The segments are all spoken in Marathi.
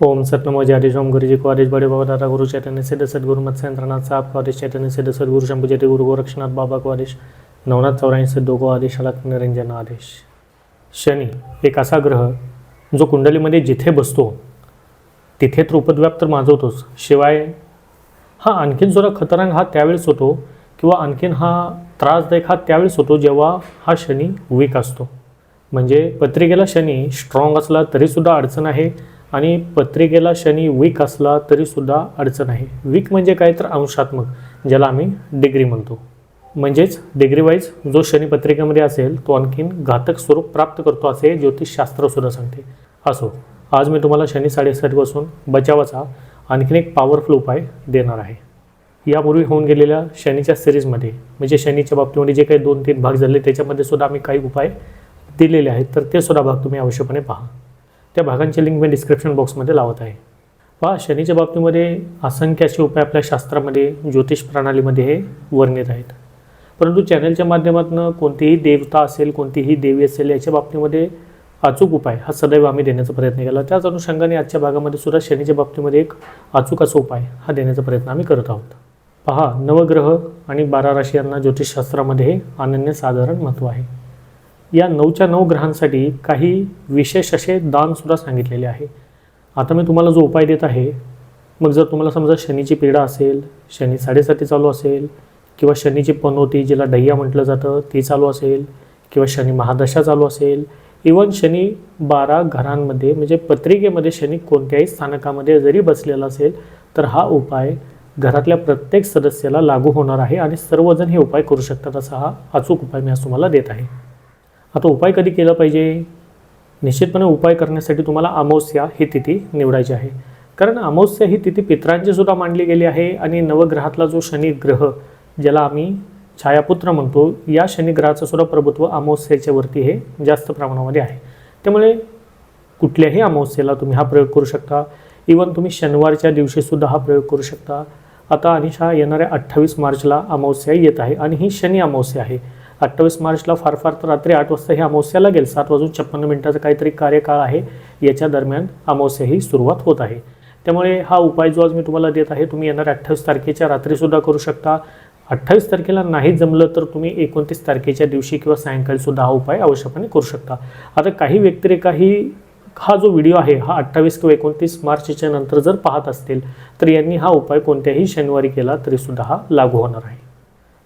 ओम सतनमो जय ओम गुरुजी को आदेश बड़े बाबा दादा गुरु चैतन्य सिद्ध सदगुरु मत सेंद्रनाथ साहब को आदेश चैतन्य सिद्ध सद्गुरु शंभू जयते गुरु गोरक्षनाथ बाबा को आदेश नवनाथ चौऱ्याऐंशी सिद्धो को आदेश अलग निरंजन आदेश। शनी एक असा ग्रह जो कुंडलीमध्ये जिथे बसतो तिथे त्रुपद्व्याप तर माजवतोच. शिवाय हा आणखीन जरा खतरनाक हा त्यावेळेस होतो किंवा आणखीन हा त्रासदायक हा त्यावेळेस होतो जेव्हा हा शनी वीक असतो. म्हणजे पत्रिकेला शनी स्ट्रॉंग असला तरीसुद्धा अडचण आहे. आणि पत्रिकेला शनी वीक असला तरीसुद्धा अडचण आहे. वीक म्हणजे काय तर अंशात्मक ज्याला आम्ही डिग्री म्हणतो. म्हणजेच डिग्रीवाईज जो शनी पत्रिकेमध्ये असेल तो आणखीन घातक स्वरूप प्राप्त करतो असे ज्योतिषशास्त्रसुद्धा सांगते. असो आज मी तुम्हाला शनी साडेसाठीपासून बचावाचा आणखीन एक पॉवरफुल उपाय देणार आहे. यापूर्वी होऊन गेलेल्या शनीच्या सिरीजमध्ये म्हणजे शनीच्या बाबतीमध्ये जे काही दोन तीन भाग झाले त्याच्यामध्ये सुद्धा आम्ही काही उपाय दिलेले आहेत तर ते सुद्धा भाग तुम्ही अवश्यपणे पहा. त्या भागांची लिंक मी डिस्क्रिप्शन बॉक्समध्ये लावत आहे. पहा शनीच्या बाबतीमध्ये असंख्य असे उपाय आपल्या शास्त्रामध्ये ज्योतिष प्रणालीमध्ये हे वर्णित आहेत. परंतु चॅनलच्या माध्यमातून कोणतीही देवता असेल कोणतीही देवी असेल याच्या बाबतीमध्ये अचूक उपाय हा सदैव आम्ही देण्याचा प्रयत्न केला. त्याच अनुषंगाने आजच्या भागामध्ये सुद्धा शनीच्या बाबतीमध्ये एक अचूक असा उपाय हा देण्याचा प्रयत्न आम्ही करत आहोत. पहा नवग्रह आणि बारा राशी यांना ज्योतिषशास्त्रामध्ये हे अनन्यसाधारण महत्त्व आहे. या नऊच्या नऊ ग्रहांसाठी काही विशेष असे दानसुद्धा सांगितलेले आहे. आता मी तुम्हाला जो उपाय देत आहे मग जर तुम्हाला समजा शनीची पीडा असेल शनी साडेसाती चालू असेल किंवा शनीची पनोती जिला डह्या म्हटलं जातं ती चालू असेल किंवा शनी महादशा चालू असेल इवन शनी बारा घरांमध्ये म्हणजे पत्रिकेमध्ये शनी कोणत्याही स्थानकामध्ये जरी बसलेला असेल तर हा उपाय घरातल्या प्रत्येक सदस्याला लागू होणार आहे आणि सर्वजण हे उपाय करू शकतात असा हा अचूक उपाय मी आज तुम्हाला देत आहे. आता उपाय कधी केला पाहिजे? निश्चितपणे उपाय करण्यासाठी तुम्हाला अमावस्या ही तिथी निवडायची आहे. कारण अमावस्या ही तिथी पित्रांची सुद्धा मांडली गेली आहे आणि नवग्रहातला जो शनी ग्रह ज्याला आम्ही छायापुत्र म्हणतो या शनिग्रहाचं सुद्धा प्रभुत्व अमावस्याच्यावरती हे जास्त प्रमाणामध्ये आहे. त्यामुळे कुठल्याही अमावस्येला तुम्ही हा प्रयोग करू शकता. इवन तुम्ही शनिवारच्या दिवशीसुद्धा हा प्रयोग करू शकता. आता अनिशा येणाऱ्या अठ्ठावीस मार्चला अमावस्या येत आहे आणि ही शनी अमावस्या आहे. अठ्ठावीस मार्चला फार फार तर रात्री आठ वाजता ही अमावस्या लागेल सात वाजून छप्पन्न मिनिटाचा काहीतरी कार्यकाळ आहे. याच्या दरम्यान अमावस्या ही सुरुवात होत आहे. त्यामुळे हा उपाय जो आज मी तुम्हाला देत आहे तुम्ही येणाऱ्या अठ्ठावीस तारखेच्या रात्रीसुद्धा करू शकता. अठ्ठावीस तारखेला नाही जमलं तर तुम्ही एकोणतीस तारखेच्या दिवशी किंवा सायंकाळीसुद्धा हा उपाय आवश्यकपणे करू शकता. आता काही व्यक्तिरेखाही हा जो व्हिडिओ आहे हा अठ्ठावीस किंवा एकोणतीस मार्चच्या नंतर जर पाहत असतील तर यांनी हा उपाय कोणत्याही शनिवारी केला तरीसुद्धा हा लागू होणार आहे.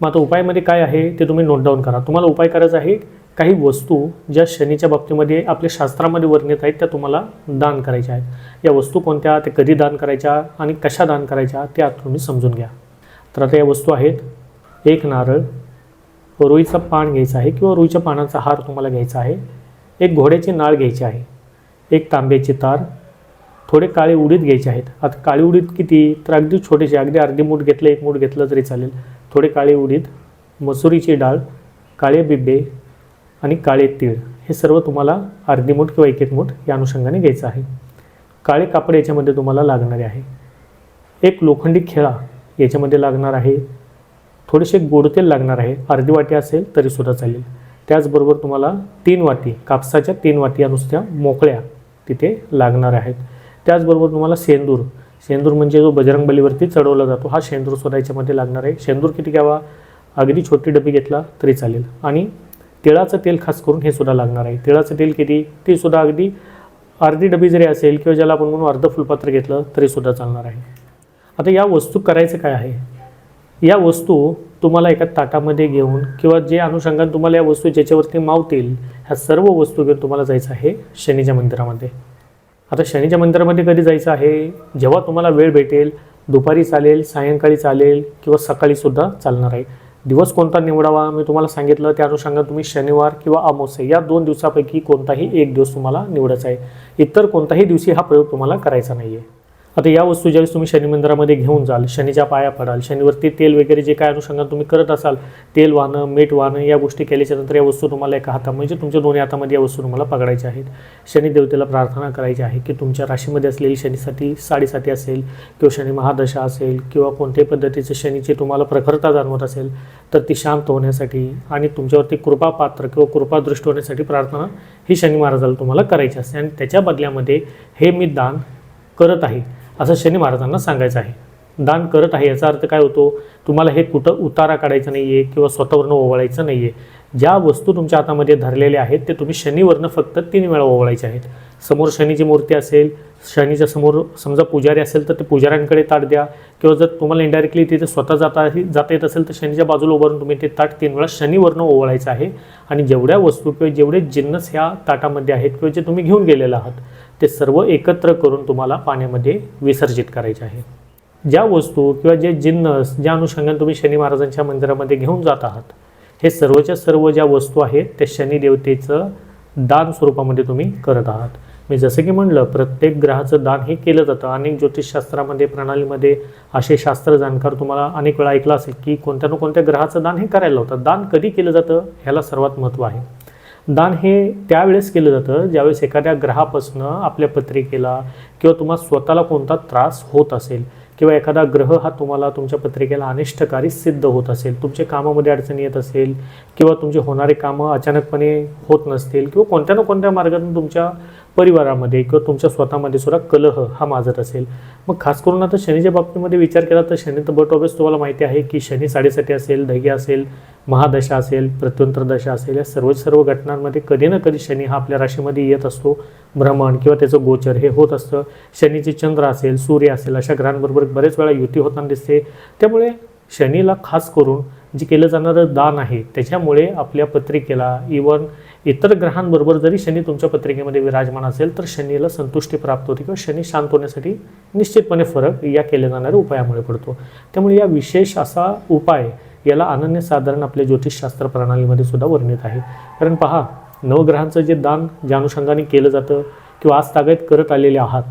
मग आता उपायामध्ये काय आहे ते तुम्ही नोट डाऊन करा. तुम्हाला उपाय करायचा आहे काही वस्तू ज्या शनीच्या बाबतीमध्ये आपल्या शास्त्रामध्ये वर्णित आहेत त्या तुम्हाला दान करायच्या आहेत. या वस्तू कोणत्या ते कधी दान करायच्या आणि कशा दान करायच्या त्या तुम्ही समजून घ्या. तर आता या वस्तू आहेत. एक नारळ रुईचं पान घ्यायचं आहे किंवा रुईच्या पानाचा हार तुम्हाला घ्यायचा आहे. एक घोड्याची नाळ घ्यायची आहे. एक तांब्याची तार थोडे काळे उडीद घ्यायचे आहेत. आता काळे उडीद किती? तर अगदी छोटेसे अगदी अर्धी मूठ घेतलं एक मूठ घेतलं तरी चालेल. थोडे काळे उडीद मसुरीची डाळ काळे बिब्बे आणि काळे तीळ हे सर्व तुम्हाला अर्धी मूठ किंवा एक एक मूठ या अनुषंगाने घ्यायचं आहे. काळे कापड याच्यामध्ये तुम्हाला लागणारे आहे. एक लोखंडी खेळा याच्यामध्ये लागणार आहे. थोडेसे गोड तेल लागणार आहे. अर्धी वाटी असेल तरीसुद्धा चालेल. त्याचबरोबर तुम्हाला तीन वाटी कापसाच्या तीन वाटी या नुसत्या मोकळ्या तिथे लागणार आहेत. त्याचबरोबर तुम्हाला सेंदूर शेंदूर म्हणजे जो बजरंग बलीवरती चढवला जातो हा शेंदूर सुद्धा याच्यामध्ये लागणार आहे. शेंदूर किती घ्यावा? अगदी छोटी डबी घेतला तरी चालेल. आणि तिळाचं तेल खास करून हे सुद्धा लागणार आहे. तिळाचं तेल किती? ते सुद्धा अगदी अर्धी डबी जरी असेल किंवा ज्याला आपण म्हणून अर्ध फुलपात्र घेतलं तरी सुद्धा चालणार आहे. आता या वस्तू करायचं काय आहे? या वस्तू तुम्हाला एका ताटामध्ये घेऊन किंवा जे अनुषंगाने तुम्हाला या वस्तू ज्याच्यावरती मावतील ह्या सर्व वस्तू घेऊन तुम्हाला जायचं आहे शनीच्या मंदिरामध्ये. आता शनीच्या मंदिरामध्ये कधी जायचं आहे? जेव्हा तुम्हाला वेळ भेटेल दुपारी चालेल सायंकाळी चालेल किंवा सकाळीसुद्धा चालणार आहे. दिवस कोणता निवडावा? मी तुम्हाला सांगितलं त्या अनुषंगाने तुम्ही शनिवार किंवा अमावस्या या दोन दिवसापैकी कोणताही एक दिवस तुम्हाला निवडायचा आहे. इतर कोणताही दिवशी हा प्रयोग तुम्हाला करायचा नाही आहे आता या वस्तू ज्यावेळेस तुम्ही शनी मंदिरामध्ये घेऊन जाल शनीच्या पाया पडाल शनीवरती तेल वगैरे जे काय अनुषंगाने तुम्ही करत असाल तेल वाहनं मीठ वाहनं या गोष्टी केल्याच्यानंतर या वस्तू तुम्हाला एका हाता म्हणजे तुमच्या दोन्ही हातामध्ये या वस्तू तुम्हाला पकडायच्या आहेत. शनी देवतेला प्रार्थना करायची आहे की तुमच्या राशीमध्ये असलेली शनीसाठी साडेसाती असेल किंवा शनी महादशा असेल किंवा कोणत्याही पद्धतीचे शनीची तुम्हाला प्रखरता जाणवत असेल तर ती शांत होण्यासाठी आणि तुमच्यावरती कृपापात्र किंवा कृपादृष्ट होण्यासाठी प्रार्थना ही शनी महाराजाला तुम्हाला करायची असते. आणि त्याच्या बदल्यामध्ये हे मी दान करत आहे. असं शनी महाराजांना सांगायचं आहे. दान करत आहे याचा अर्थ काय होतो? तुम्हाला हे कुठं उतारा काढायचा नाही आहे किंवा स्वतःवरनं ओवळायचं नाही आहे ज्या वस्तू तुमच्या हातामध्ये धरलेल्या आहेत ते तुम्ही शनीवरनं फक्त तीन वेळा ओवळायचे आहेत. समोर शनीची मूर्ती असेल शनीच्या समोर समजा पुजारी असेल तर ते पुजाऱ्यांकडे ताट द्या. किंवा जर तुम्हाला इनडायरेक्टली तिथे स्वतः जाता जाता येत असेल तर शनीच्या बाजूला उभारून तुम्ही ते ताट तीन वेळा शनीवरनं ओवळायचं आहे. आणि जेवढ्या वस्तू किंवा जेवढे जिन्नस ह्या ताटामध्ये आहेत किंवा जे तुम्ही घेऊन गेलेला आहात ते सर्व एकत्र करून तुम्हाला पाण्यामध्ये विसर्जित करायचे आहे. ज्या वस्तू किंवा जे जिन्नस ज्या अनुषंगाने तुम्ही शनी महाराजांच्या मंदिरामध्ये घेऊन जात आहात हे सर्वच्या सर्व ज्या वस्तू आहेत त्या शनी देवतेचं दान स्वरूपामध्ये तुम्ही करत आहात. मी जसं की म्हणलं प्रत्येक ग्रहाचं दान हे केलं जातं. अनेक ज्योतिषशास्त्रामध्ये प्रणालीमध्ये असे शास्त्र जाणकार तुम्हाला अनेक वेळा ऐकलं असेल की कोणत्या ना कोणत्या ग्रहाचं दान हे करायला होतं दान कधी केलं जातं? ह्याला सर्वात महत्त्व आहे. दान हे त्यावेळेस केलं जातं ज्यावेळेस एखाद्या ग्रहापासनं आपल्या पत्रिकेला किंवा तुम्हाला स्वतःला कोणता त्रास होत असेल किंवा एखादा ग्रह हा तुम्हाला तुमच्या पत्रिकेला अनिष्टकारी सिद्ध होत असेल तुमच्या कामामध्ये अडचणी येत असेल किंवा तुमचे होणारे कामं अचानकपणे होत नसतील किंवा कोणत्या ना कोणत्या मार्गातून तुमच्या परिवारामध्ये किंवा तुमच्या स्वतःमध्ये सुद्धा कलह हा माजत असेल. मग खास करून आता शनीच्या बाबतीमध्ये विचार केला तर शनी तर बट ऑबियस तुम्हाला माहिती आहे की शनी साडेसाठी असेल धैर्य असेल महादशा असेल प्रत्युंतर दशा असेल या सर्व सर्व घटनांमध्ये कधी ना कधी शनी हा आपल्या राशीमध्ये येत असतो. भ्रमण किंवा त्याचं गोचर हे होत असतं. शनीचे चंद्र असेल सूर्य असेल अशा ग्रहांबरोबर बरेच वेळा युती होताना दिसते. त्यामुळे शनीला खास करून जे केलं जाणारं दान आहे त्याच्यामुळे आपल्या पत्रिकेला इवन इतर ग्रहांबरोबर जरी शनी तुमच्या पत्रिकेमध्ये विराजमान असेल तर शनीला संतुष्टी प्राप्त होते किंवा शनी शांत होण्यासाठी निश्चितपणे फरक या केल्या जाणाऱ्या उपायामुळे पडतो. त्यामुळे या विशेष असा उपाय याला अनन्यसाधारण आपल्या ज्योतिषशास्त्र प्रणालीमध्ये सुद्धा वर्णित आहे. कारण पहा नवग्रहांचं जे दान ज्या अनुषंगाने केलं जातं किंवा आज तागायत करत आलेले आहात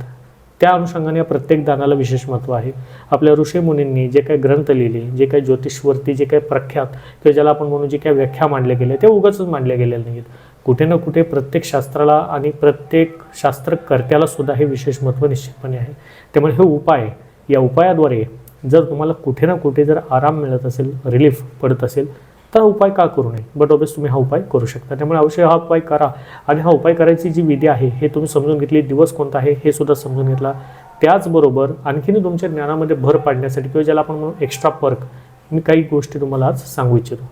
त्या अनुषंगाने या प्रत्येक दानाला विशेष महत्त्व आहे. आपल्या ऋषीमुनींनी जे काही ग्रंथ लिहिले जे काही ज्योतिषवरती जे काही प्रख्यात किंवा ज्याला आपण म्हणू जे काही व्याख्या मांडल्या गेल्या त्या उगाच मांडल्या गेलेल्या नाहीत. कुठे ना कुठे प्रत्येक शास्त्राला आणि प्रत्येक शास्त्रकर्त्याला सुद्धा हे विशेष महत्त्व निश्चितपणे आहे. त्यामुळे हे उपाय या उपायाद्वारे जर तुम्हाला कुठे ना कुठे जर आराम मिळत असेल रिलीफ पडत असेल तर हा उपाय का करू नये? बट ऑबियस तुम्ही हा उपाय करू शकता. त्यामुळे अवश्य हा उपाय करा. आणि हा उपाय करायची जी विधी आहे हे तुम्ही समजून घेतली. दिवस कोणता आहे हे सुद्धा समजून घेतला. त्याचबरोबर आणखीन तुमच्या ज्ञानामध्ये भर पाडण्यासाठी किंवा ज्याला आपण म्हणू एक्स्ट्रा पर्क मी काही गोष्टी तुम्हाला आज सांगू इच्छितो.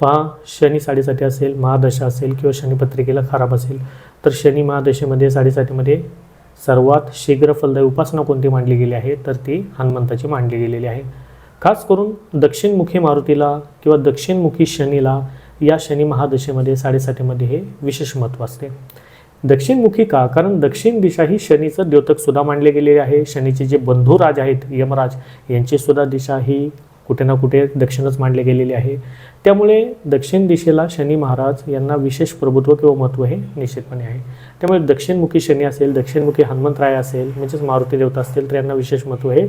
पहा शनी साडेसाठी असेल महादशा असेल किंवा शनिपत्रिकेला खराब असेल तर शनी महादशेमध्ये साडेसातीमध्ये सर्वात शीघ्र फलदायी उपासना कोणती मांडली गेली आहे? तर ती हनुमंताची मांडली गेलेली आहे. खास करून दक्षिणमुखी मारुतीला किंवा दक्षिणमुखी शनीला या शनी महादशेमध्ये साडेसातीमध्ये हे विशेष महत्त्व असते. दक्षिणमुखी का? कारण दक्षिण दिशा ही शनीचं द्योतकसुद्धा मांडले गेलेले आहे. शनीचे जे बंधू राज आहेत यमराज यांचीसुद्धा दिशा ही कुठे ना कुठे दक्षिणच मांडले गेलेली आहे. त्यामुळे दक्षिण दिशेला शनी महाराज यांना विशेष प्रभुत्व किंवा महत्त्व हे निश्चितपणे आहे. त्यामुळे दक्षिणमुखी शनी असेल दक्षिणमुखी हनुमंतराय असेल म्हणजेच मारुती देवता असतील तर यांना विशेष महत्त्व हे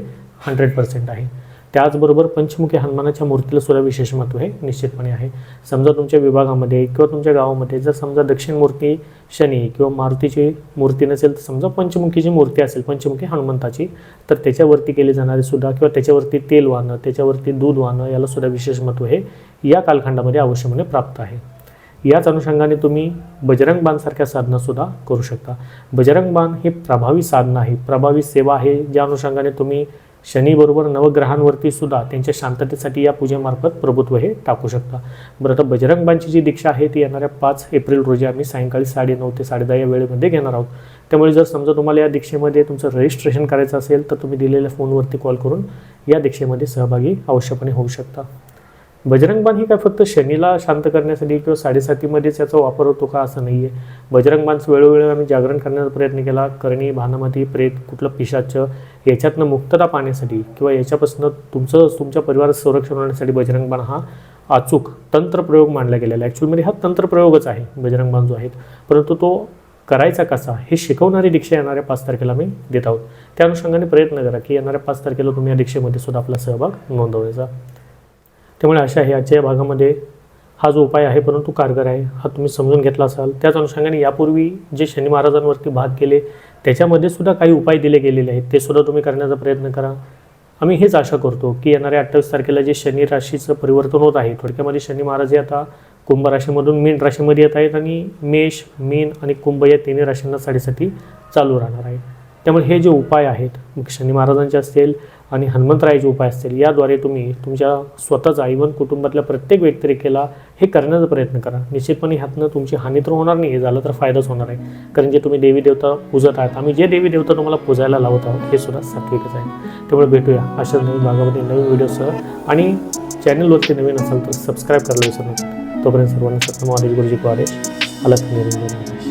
हंड्रेड पर्सेंट आहे. त्याचबरोबर पंचमुखी हनुमानाच्या मूर्तीला सुद्धा विशेष महत्त्व हे निश्चितपणे आहे. समजा तुमच्या विभागामध्ये किंवा तुमच्या गावामध्ये जर समजा दक्षिण मूर्ती शनी किंवा मारुतीची मूर्ती नसेल तर समजा पंचमुखीची मूर्ती असेल पंचमुखी हनुमंताची तर त्याच्यावरती केली जाणारी सुद्धा किंवा त्याच्यावरती तेल वाहणं त्याच्यावरती दूध वाहणं याला सुद्धा विशेष महत्त्व हे या कालखंडामध्ये आवश्यकपणे प्राप्त आहे. याच अनुषंगाने तुम्ही बजरंग बाणसारख्या साधनासुद्धा करू शकता. बजरंग बाण ही प्रभावी साधना आहे. प्रभावी सेवा आहे. ज्या अनुषंगाने तुम्ही शनीबरोबर नवग्रहांवरती सुद्धा त्यांच्या शांततेसाठी या पूजेमार्फत प्रभुत्व हे टाकू शकता. बरं आता बजरंगबांची जी दीक्षा आहे ती येणाऱ्या पाच एप्रिल रोजी आम्ही सायंकाळी साडेनऊ ते साडेदहा या वेळेमध्ये घेणार आहोत. त्यामुळे जर समजा तुम्हाला या दीक्षेमध्ये तुमचं रजिस्ट्रेशन करायचं असेल तर तुम्ही दिलेल्या फोनवरती कॉल करून या दीक्षेमध्ये सहभागी अवश्यपणे होऊ शकता. बजरंगबाण ही काय फक्त शनीला शांत करण्यासाठी किंवा साडेसातीमध्येच याचा वापर होतो का असं नाही आहे बजरंगबाणचं वेळोवेळी आम्ही जागरण करण्याचा प्रयत्न केला. करणी भानामती प्रेत कुठलं पिशाचं याच्यातनं मुक्तता पाहण्यासाठी किंवा याच्यापासून तुमचं तुमच्या परिवाराचं संरक्षण होण्यासाठी बजरंगबाण हा अचूक तंत्रप्रयोग मानला गेलेला आहे. ॲक्च्युअलमध्ये हा तंत्रप्रयोगच आहे बजरंगबाण जो आहे परंतु तो करायचा कसा हे शिकवणारी दीक्षा येणाऱ्या पाच तारखेला मी देत आहोत. त्या अनुषंगाने प्रयत्न करा की येणाऱ्या पाच तारखेला तुम्ही या दीक्षेमध्ये सुद्धा आपला सहभाग नोंदवायचा त्यामुळे अशा आहे आजच्या या भागामध्ये हा जो उपाय आहे परंतु कारगर आहे हा तुम्ही समजून घेतला असाल. त्याच अनुषंगाने यापूर्वी जे शनी महाराजांवरती भाग केले त्याच्यामध्ये सुद्धा काही उपाय दिले गेलेले आहेत. ते सुद्धा तुम्ही करण्याचा प्रयत्न करा. आम्ही हेच आशा करतो की येणाऱ्या अठ्ठावीस तारखेला जे शनी राशीचं परिवर्तन होत आहे थोडक्यामध्ये शनी महाराज हे आता कुंभ राशीमधून मीन राशीमध्ये येत आहेत आणि मेष मीन आणि कुंभ या तिन्ही राशींना साडेसाठी चालू राहणार आहे. त्यामुळे हे जे उपाय आहेत शनी महाराजांचे असतील आणि हनुमंतरायाचे उपाय असतील याद्वारे तुम्ही तुमच्या स्वतःचा इवन कुटुंबातल्या प्रत्येक व्यक्तिरेखेला हे करण्याचा प्रयत्न करा. निश्चितपणे ह्यातनं तुमची हानी तर होणार नाही हे झालं तर फायदाच होणार आहे. कारण जे तुम्ही देवी देवता पूजत आहात आम्ही जे देवी देवता तुम्हाला पूजायला लावत आहोत हे सुद्धा सात्विकच आहे. त्यामुळे भेटूया. अशा नवीन भागामध्ये नवीन व्हिडिओसह आणि चॅनलवरती नवीन असाल तर सबस्क्राईब करायला विसरू नका. तोपर्यंत सर्वांना सत्य महादेव गुरुजी को आदेश. अलग